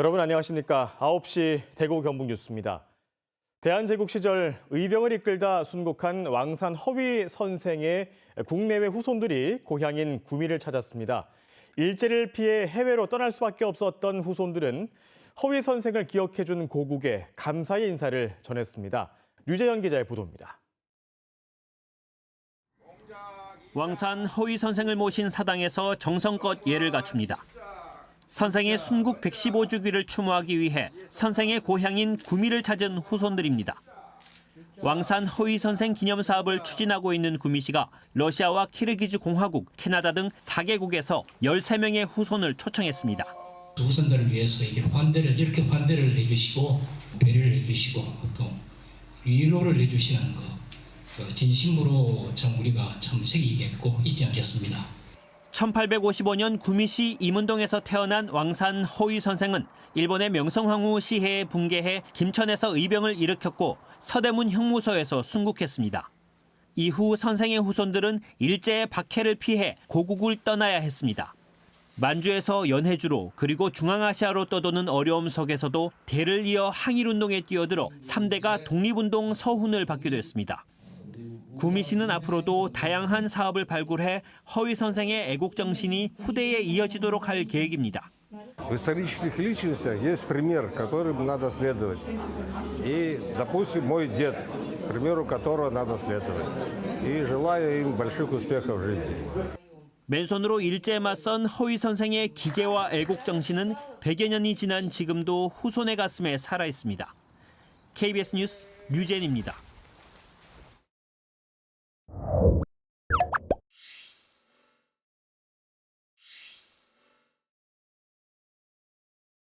여러분 안녕하십니까? 9시 대구 경북 뉴스입니다. 대한제국 시절 의병을 이끌다 순국한 왕산 허위 선생의 국내외 후손들이 고향인 구미를 찾았습니다. 일제를 피해 해외로 떠날 수밖에 없었던 후손들은 허위 선생을 기억해준 고국에 감사의 인사를 전했습니다. 류재현 기자의 보도입니다. 왕산 허위 선생을 모신 사당에서 정성껏 예를 갖춥니다. 선생의 순국 115주기를 추모하기 위해 선생의 고향인 구미를 찾은 후손들입니다. 왕산 허위 선생 기념 사업을 추진하고 있는 구미시가 러시아와 키르기즈 공화국, 캐나다 등 4개국에서 13명의 후손을 초청했습니다. 후손들을 위해서 이게 환대를 이렇게 환대를 해주시고 배려를 해주시고 또 위로를 해주시는 거 어, 진심으로 참 우리가 참 새기겠고 잊지 않겠습니다. 1855년 구미시 이문동에서 태어난 왕산 허위 선생은 일본의 명성황후 시해에 붕괴해 김천에서 의병을 일으켰고 서대문 형무소에서 순국했습니다. 이후 선생의 후손들은 일제의 박해를 피해 고국을 떠나야 했습니다. 만주에서 연해주로 그리고 중앙아시아로 떠도는 어려움 속에서도 대를 이어 항일운동에 뛰어들어 3대가 독립운동 서훈을 받게 됐습니다. 구미시는 앞으로도 다양한 사업을 발굴해 허위 선생의 애국 정신이 후대에 이어지도록 할 계획입니다. В исторических личностях есть пример, которым надо следовать. И, допустим, мой дед, примеру которого надо следовать. И желаю им больших успехов в жизни. 맨손으로 일제에 맞선 허위 선생의 기계와 애국 정신은 100여 년이 지난 지금도 후손의 가슴에 살아 있습니다. KBS 뉴스 류젠입니다.